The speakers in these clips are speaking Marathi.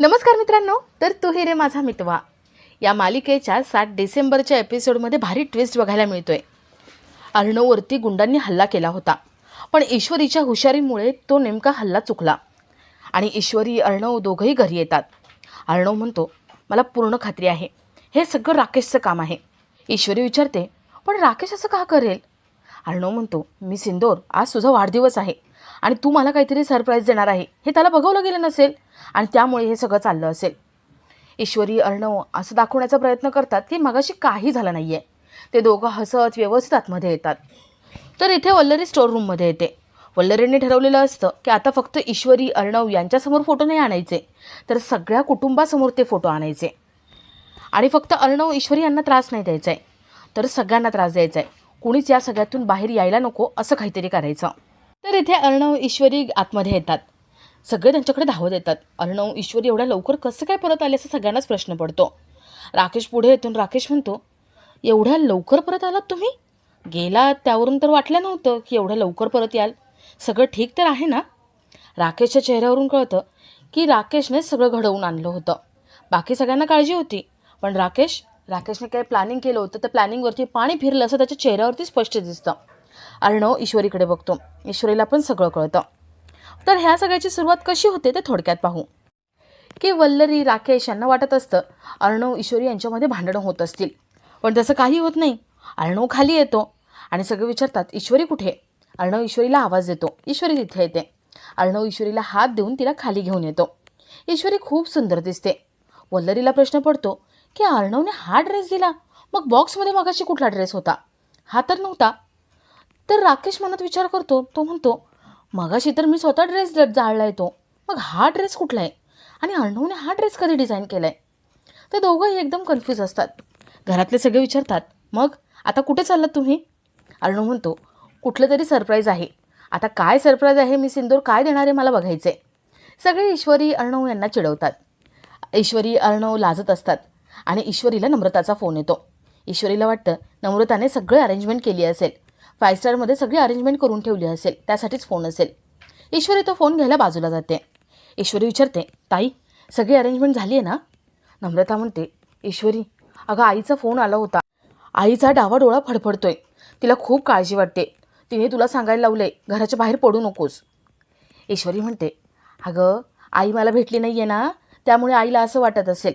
नमस्कार मित्रांनो तर तू हे रे माझा मितवा. या मालिकेच्या सात डिसेंबरच्या एपिसोडमध्ये भारी ट्विस्ट बघायला मिळतोय. अर्णववरती गुंडांनी हल्ला केला होता पण ईश्वरीच्या हुशारीमुळे तो नेमका हल्ला चुकला आणि ईश्वरी अर्णव दोघंही घरी येतात. अर्णव म्हणतो मला पूर्ण खात्री आहे. हे सगळं राकेशचं काम आहे. ईश्वरी विचारते पण राकेश असं का करेल? अर्णव म्हणतो मी सिंदोर आज तुझा वाढदिवस आहे. आणि तू मला काहीतरी सरप्राईज देणार आहे. हे त्याला बघवलं गेलं नसेल आणि त्यामुळे हे सगळं चाललं असेल. ईश्वरी अर्णव असं दाखवण्याचा प्रयत्न करतात की मगाशी काही झालं नाही आहे ते दोघं हसत व्यवस्थित आतमध्ये येतात. तर इथे वल्लरी स्टोर रूममध्ये येते. वल्लरीने ठरवलेलं असतं की आता फक्त ईश्वरी अर्णव यांच्यासमोर फोटो नाही आणायचे तर सगळ्या कुटुंबासमोर ते फोटो आणायचे. आणि फक्त अर्णव ईश्वरी यांना त्रास नाही द्यायचा आहे तर सगळ्यांना त्रास द्यायचा आहे कुणीच या सगळ्यातून बाहेर यायला नको असं काहीतरी करायचं. तर इथे अर्णव ईश्वरी आतमध्ये येतात. सगळे त्यांच्याकडे धावत येतात. अर्णव ईश्वरी एवढ्या लवकर कसं काय परत आले असं सगळ्यांनाच प्रश्न पडतो. राकेश पुढे येतून राकेश म्हणतो एवढ्या लवकर परत आलात तुम्ही? गेला त्यावरून तर वाटलं नव्हतं की एवढ्या लवकर परत याल. सगळं ठीक तर आहे ना? राकेशच्या चेहऱ्यावरून कळतं की राकेशने सगळं घडवून आणलं होतं. बाकी सगळ्यांना काळजी होती. पण राकेश राकेशने काही प्लॅनिंग केलं होतं? त्या प्लॅनिंगवरती पाणी फिरलं असं त्याच्या चेहऱ्यावरती स्पष्ट दिसतं. अर्णव ईश्वरीकडे बघतो. ईश्वरीला पण सगळं कळतं. तर ह्या सगळ्याची सुरुवात कशी होते ते थोडक्यात पाहू. की वल्लरी राकेश यांना वाटत असतं अर्णव ईश्वरी यांच्यामध्ये भांडणं होत असतील. पण तसं काही होत नाही. अर्णव खाली येतो आणि सगळे विचारतात ईश्वरी कुठे? अर्णव ईश्वरीला आवाज देतो. ईश्वरी तिथे येते. अर्णव ईश्वरीला हात देऊन तिला खाली घेऊन येतो. ईश्वरी खूप सुंदर दिसते. वल्लरीला प्रश्न पडतो की अर्णवने हा ड्रेस दिला? मग बॉक्समध्ये मगाशी कुठला ड्रेस होता? हा तर नव्हता. तर राकेश मनात विचार करतो तो म्हणतो मगाशी तर मी स्वतः ड्रेस जाळला येतो मग हा ड्रेस कुठला आहे? आणि अर्णवने हा ड्रेस कधी डिझाईन केला आहे तर दोघंही एकदम कन्फ्यूज असतात. घरातले सगळे विचारतात मग आता कुठे चाललात तुम्ही? अर्णव म्हणतो कुठलं तरी सरप्राईज आहे. आता काय सरप्राईज आहे मी सिंदूर काय देणार आहे मला बघायचं आहे सगळे ईश्वरी अर्णव यांना चिडवतात. ईश्वरी अर्णव लाजत असतात आणि ईश्वरीला नम्रताचा फोन येतो. ईश्वरीला वाटतं नम्रताने सगळे अरेंजमेंट केली असेल. फाय स्टारमध्ये सगळी अरेंजमेंट करून ठेवली असेल त्यासाठीच फोन असेल. ईश्वरी तो फोन घ्यायला बाजूला जाते. ईश्वरी विचारते ताई सगळी अरेंजमेंट झाली आहे ना? नम्रता म्हणते ईश्वरी अगं आईचा फोन आला होता. आईचा डावा डोळा फडफडतोय. तिला खूप काळजी वाटते. तिने तुला सांगायला लावले घराच्या बाहेर पडू नकोस. ईश्वरी म्हणते अगं आई मला भेटली नाही आहे ना त्यामुळे आईला असं वाटत असेल.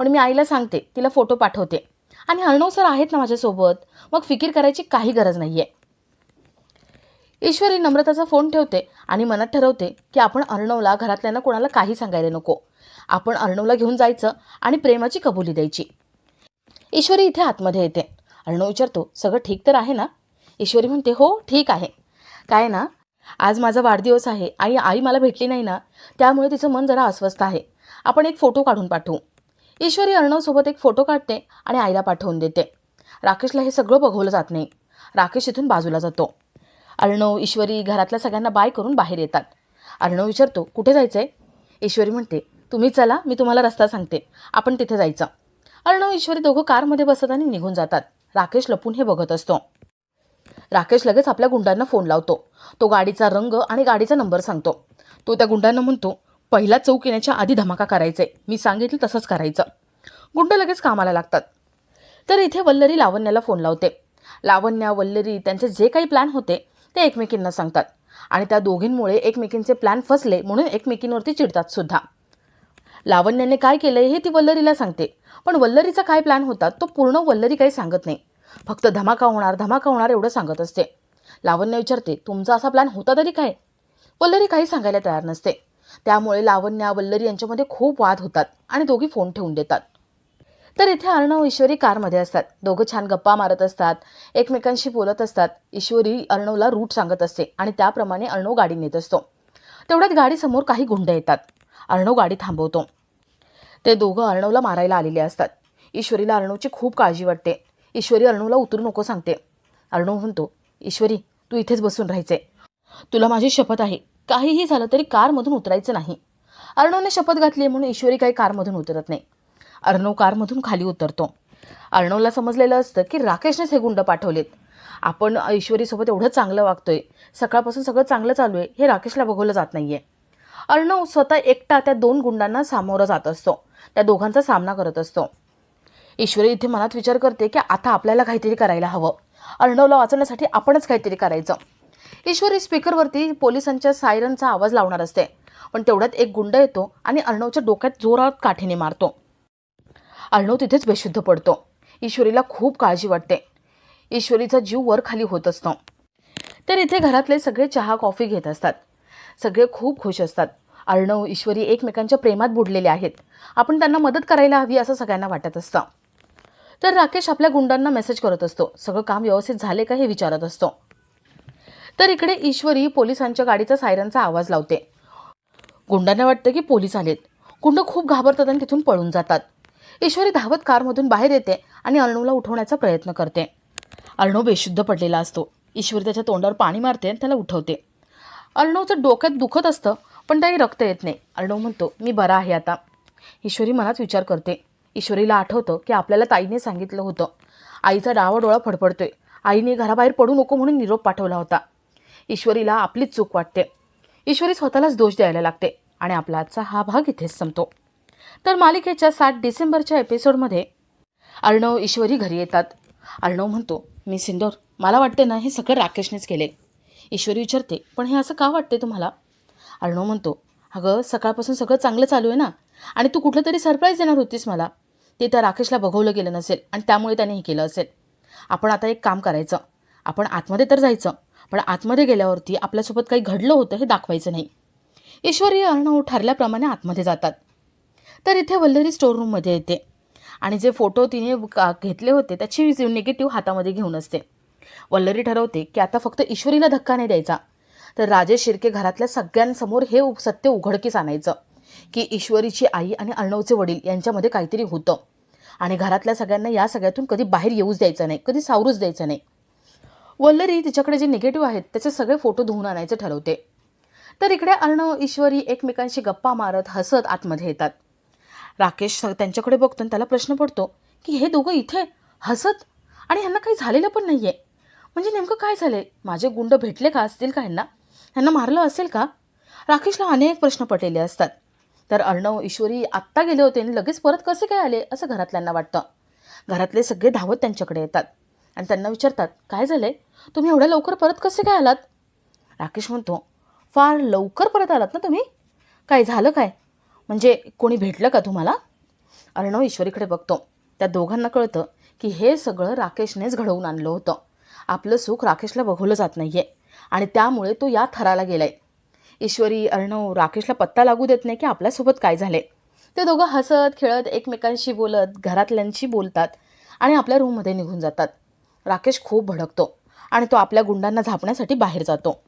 पण मी आईला सांगते तिला फोटो पाठवते. आणि अर्णव सर आहेत ना माझ्यासोबत मग फिकीर करायची काही गरज नाही आहे ईश्वरी नम्रताचा फोन ठेवते आणि मनात ठरवते की आपण अर्णवला घरातल्यांना कोणाला काही सांगायला नको. आपण अर्णवला घेऊन जायचं आणि प्रेमाची कबुली द्यायची. ईश्वरी इथे आतमध्ये येते. अर्णव विचारतो सगळं ठीक तर आहे ना? ईश्वरी म्हणते हो ठीक आहे. काय ना? आज माझा वाढदिवस आहे आणि आई मला भेटली नाही ना त्यामुळे तिचं मन जरा अस्वस्थ आहे. आपण एक फोटो काढून पाठवू. ईश्वरी अर्णवसोबत एक फोटो काढते आणि आईला पाठवून देते. राकेशला हे सगळं बघवलं जात नाही. राकेश इथून बाजूला जातो. अर्णव ईश्वरी घरातल्या सगळ्यांना बाय करून बाहेर येतात. अर्णव विचारतो कुठे जायचं आहे ईश्वरी म्हणते तुम्ही चला मी तुम्हाला रस्ता सांगते. आपण तिथे जायचं. अर्णव ईश्वरी दोघं कारमध्ये बसत आणि निघून जातात. राकेश लपून हे बघत असतो. राकेश लगेच आपल्या गुंडांना फोन लावतो. तो गाडीचा रंग आणि गाडीचा नंबर सांगतो. तो त्या गुंडांना म्हणतो पहिला चौक येण्याच्या आधी धमाका करायचा. आहे मी सांगितलं तसंच करायचं. गुंड लगेच कामाला लागतात. तर इथे वल्लरी लावण्याला फोन लावते. लावण्या वल्लरी त्यांचे जे काही प्लॅन होते ते एकमेकींना सांगतात. आणि त्या दोघींमुळे एकमेकींचे प्लॅन फसले म्हणून एकमेकींवरती चिडतात सुद्धा. लावण्याने काय केलंय हे ती वल्लरीला सांगते. पण वल्लरीचा काय प्लॅन होता तो पूर्ण वल्लरी काही सांगत नाही. फक्त धमाका होणार धमाका होणार एवढं सांगत असते. लावण्य विचारते तुमचा असा प्लॅन होता तरी काय? वल्लरी काही सांगायला तयार नसते. त्यामुळे लावण्या वल्लरी यांच्यामध्ये खूप वाद होतात आणि दोघी फोन ठेवून देतात. तर इथे अर्णव ईश्वरी कारमध्ये असतात. दोघं छान गप्पा मारत असतात एकमेकांशी बोलत असतात. ईश्वरी अर्णवला रूट सांगत असते आणि त्याप्रमाणे अर्णव गाडी नेत असतो. तेवढ्यात गाडीसमोर काही गुंड येतात. अर्णव गाडी थांबवतो. ते दोघं अर्णवला मारायला आलेले असतात. ईश्वरीला अर्णवची खूप काळजी वाटते. ईश्वरी अर्णवला उतरू नको सांगते. अर्णव म्हणतो ईश्वरी तू इथेच बसून राहायचे तुला माझी शपथ आहे. काहीही झालं तरी कारमधून उतरायचं नाही. अर्णवने शपथ घातली म्हणून ईश्वरी काही कारमधून उतरत नाही. अर्णव कारमधून खाली उतरतो. अर्णवला समजलेलं असतं की राकेशनेच हे गुंड पाठवलेत. आपण ईश्वरीसोबत एवढं चांगलं वागतोय. सकाळपासून सगळं चांगलं चालू आहे. हे राकेशला बघवलं जात नाही आहे अर्णव स्वतः एकटा त्या दोन गुंडांना सामोरं जात असतो. त्या दोघांचा सामना करत असतो. ईश्वरी इथे मनात विचार करते की आता आपल्याला काहीतरी करायला हवं. अर्णवला वाचवण्यासाठी आपणच काहीतरी करायचं. ईश्वरी स्पीकरवरती पोलिसांच्या सायरनचा आवाज लावणार असते. पण तेवढ्यात एक गुंड येतो आणि अर्णवच्या डोक्यात जोरात काठीने मारतो. अर्णव तिथेच बेशुद्ध पडतो. ईश्वरीला खूप काळजी वाटते. ईश्वरीचा जीव वर खाली होत असतो. तर इथे घरातले सगळे चहा कॉफी घेत असतात. सगळे खूप खुश असतात. अर्णव ईश्वरी एकमेकांच्या प्रेमात बुडलेले आहेत. आपण त्यांना मदत करायला हवी असं सगळ्यांना वाटत असतं. तर राकेश आपल्या गुंडांना मेसेज करत असतो. सगळं काम व्यवस्थित झाले का हे विचारत असतो. तर इकडे ईश्वरी पोलिसांच्या गाडीचा सायरनचा आवाज लावते. गुंडांना वाटतं की पोलीस आलेत. गुंड खूप घाबरतात आणि तिथून पळून जातात. ईश्वरी धावत कारमधून बाहेर येते आणि अर्णवला उठवण्याचा प्रयत्न करते. अर्णव बेशुद्ध पडलेला असतो. ईश्वरी त्याच्या तोंडावर पाणी मारते आणि त्याला उठवते. अर्णवचं डोक्यात दुखत असतं पण त्याही रक्त येत नाही. अर्णव म्हणतो मी बरा आहे आता. ईश्वरी मनात विचार करते. ईश्वरीला आठवतं की आपल्याला ताईने सांगितलं होतं. आईचा डावा डोळा फडफडतोय. आईने घराबाहेर पडू नको म्हणून निरोप पाठवला होता. ईश्वरीला आपलीच चूक वाटते. ईश्वरी स्वतःलाच दोष द्यायला लागते आणि आपला आजचा हा भाग इथेच संपतो. तर मालिकेच्या सात डिसेंबरच्या एपिसोडमध्ये अर्णव ईश्वरी घरी येतात. अर्णव म्हणतो मी सिंदोर मला वाटते ना हे सगळं राकेशनेच केले ईश्वरी विचारते पण हे असं का वाटते तुम्हाला? अर्णव म्हणतो अगं सकाळपासून सगळं चांगलं चालू आहे ना आणि तू कुठलं तरी सरप्राईज देणार होतीस मला. ते त्या राकेशला बघवलं गेलं नसेल आणि त्यामुळे त्याने हे केलं असेल. आपण आता एक काम करायचं. आपण आतमध्ये तर जायचं पण आतमध्ये गेल्यावरती आपल्यासोबत काही घडलं होतं हे दाखवायचं नाही. ईश्वरी अर्णव ठरल्याप्रमाणे आतमध्ये जातात. तर इथे वल्लरी स्टोर रूममध्ये येते. आणि जे फोटो तिने का- घेतले होते त्याची निगेटिव्ह हातामध्ये घेऊन असते. वल्लरी ठरवते की आता फक्त ईश्वरीला धक्का नाही द्यायचा. तर राजेश शिर्के घरातल्या सगळ्यांसमोर हे सत्य उघडकीस आणायचं की ईश्वरीची आई आणि अर्णवचे वडील यांच्यामध्ये काहीतरी होतं. आणि घरातल्या सगळ्यांना या सगळ्यातून कधी बाहेर येऊच द्यायचं नाही कधी सावरूच द्यायचं नाही. वल्लरी तिच्याकडे जे निगेटिव्ह आहेत त्याचे सगळे फोटो धुवून आणायचे ठरवते. तर इकडे अर्णव ईश्वरी एकमेकांशी गप्पा मारत हसत आतमध्ये येतात. राकेश त्यांच्याकडे बघतो आणि त्याला प्रश्न पडतो की हे दोघं इथे हसत? आणि ह्यांना काही झालेलं पण नाही आहे म्हणजे नेमकं काय झालं आहे माझे गुंड भेटले का असतील का ह्यांना? ह्यांना मारलं असेल का? राकेशला अनेक प्रश्न पडलेले असतात. तर अर्णव ईश्वरी आत्ता गेले होते आणि लगेच परत कसे काय आले असं घरातल्यांना वाटतं. घरातले सगळे धावत त्यांच्याकडे येतात. आणि त्यांना विचारतात काय झालं आहे तुम्ही एवढ्या लवकर परत कसे काय आलात? राकेश म्हणतो फार लवकर परत आलात ना तुम्ही? काय झालं काय? म्हणजे कोणी भेटलं का तुम्हाला? अर्णव ईश्वरीकडे बघतो. त्या दोघांना कळतं की हे सगळं राकेशनेच घडवून आणलं होतं. आपलं सुख राकेशला बघवलं जात नाही आहे आणि त्यामुळे तो या थराला आहे ईश्वरी अर्णव राकेशला पत्ता लागू देत नाही की आपल्यासोबत काय झाले ते दोघं हसत खेळत एकमेकांशी बोलत घरातल्यांशी बोलतात आणि आपल्या रूममध्ये निघून जातात. राकेश खूप भडकतो आणि तो आपल्या गुंडांना झापण्यासाठी बाहेर जातो.